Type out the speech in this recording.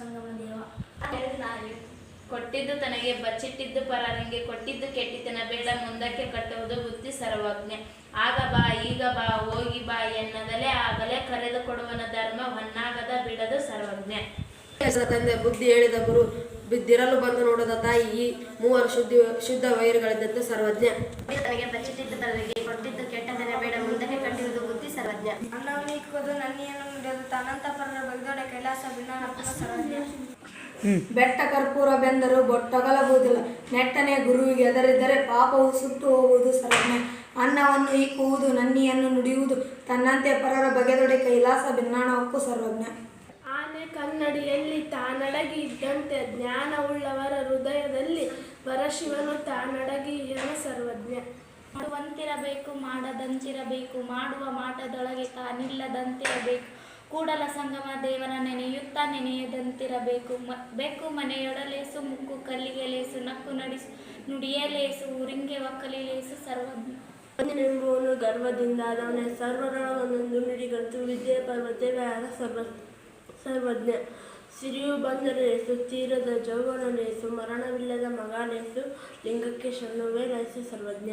ಸಂಗಮ ದೇವ ಕೊಟ್ಟಿದ್ದು ತನಗೆ ಬಚ್ಚಿಟ್ಟಿದ್ದು ಪರನಿಗೆ ಕೊಟ್ಟಿದ್ದು ಕೆಟ್ಟಿತನ ಬೇಡ ಮುಂದಕ್ಕೆ ಕಟ್ಟುವುದು ಬುದ್ಧಿ ಸರ್ವಜ್ಞೆ. ಆಗ ಬಾ ಈಗ ಬಾ ಹೋಗಿ ಬಾ ಎನ್ನದಲೇ ಆಗಲೇ ಕರೆದು ಕೊಡುವನ ಧರ್ಮ ಹೊನ್ನಾಗದ ಬಿಡದು ಸರ್ವಜ್ಞೆ. ತಂದೆ ಬುದ್ಧಿ ಹೇಳಿದ ಗುರು ಬಿದ್ದಿರಲು ಬಂದು ನೋಡದ ತಾಯಿ ಈ ಮೂವರು ಶುದ್ಧ ಶುದ್ಧ ವೈರುಗಳಿದ್ದಂತೆ ಸರ್ವಜ್ಞ. ತನಗೆ ಬಚ್ಚಿಟ್ಟಿದ್ದು ತನಗೆ ಕೊಟ್ಟಿದ್ದು ಕೆಟ್ಟದನ ಬೇಡ ಮುಂದಕ್ಕೆ ಕಟ್ಟಿರುವುದು ಬುದ್ಧಿ ಸರ್ವಜ್ಞ. ಅನ್ನವನ್ನು ಇಕ್ಕುವುದು ನನ್ನಿಯನ್ನು ನುಡಿಯೋದು ತನ್ನಂತ ಪರರ ಬಗ್ದೊಡೆ ಕೈಲಾಸ ಭಿನ್ನ ಸರ್ವಜ್ಞ ಬೆಟ್ಟ ಕರ್ಪೂರ ಬೆಂದರು ಬೊಟ್ಟಗಲಬಹುದಿಲ್ಲ ನೆಟ್ಟನೆ ಗುರುವಿಗೆ ಎದರಿದ್ದರೆ ಪಾಪವು ಸುಟ್ಟು ಹೋಗುವುದು ಸರ್ವಜ್ಞ ಅನ್ನವನ್ನು ಇಕ್ಕುವುದು ನನ್ನಿಯನ್ನು ನುಡಿಯುವುದು, ತನ್ನಂತೆ ಪರರ ಬಗೆದೊಡೆ ಕೈಲಾಸ ಭಿನ್ನಾಣವಕ್ಕೂ ಸರ್ವಜ್ಞ. ಆನೆ ಕನ್ನಡಿಯಲ್ಲಿ ತಾನಡಗಿ ಇದ್ದಂತೆ ಜ್ಞಾನವುಳ್ಳವರ ಹೃದಯದಲ್ಲಿ ಪರಶಿವನು ತಾನಡಗಿ ಇಹನ ಸರ್ವಜ್ಞ. ಮಾಡುವಂತಿರಬೇಕು, ಮಾಡದಂತಿರಬೇಕು, ಮಾಡುವ ಮಾಟದೊಳಗೆ ತಾನಿಲ್ಲದಂತಿರಬೇಕು. ಕೂಡಲ ಸಂಗಮ ದೇವರ ನೆನೆಯುತ್ತ ನೆನೆಯದಂತಿರಬೇಕು. ಮ, ಬೆಕ್ಕು ಮನೆಯೊಡಲೇಸು ಮುಕ್ಕು ಕಲ್ಲಿಗೆ ಲೇಸು, ನಕ್ಕು ನಡಿಸು, ನುಡಿಯೇ ಲೇಸು, ಊರಿಂಗೆ ಒಕ್ಕಲಿ ಲೇಸು ಸರ್ವಜ್ಞ ಎಂಬುವನು ಗರ್ವದಿಂದ ಅದವನೇ ಸರ್ವರೊಳಗೊಂದೊಂದು ನುಡಿಗಂತು ವಿದ್ಯೆ, ಪರ್ವತೆ, ವ್ಯಾರ, ಸರ್ವ, ಸರ್ವಜ್ಞ. ಸಿರಿಯು ಬಂದರೆ ಲೇಸು, ತೀರದ ಜೌವನ ಲೇಸು, ಮರಣವಿಲ್ಲದ ಮಗ ಲೇಸು, ಲಿಂಗಕ್ಕೆ ಶರಣುವೇ ಲೇಸು, ಸರ್ವಜ್ಞ.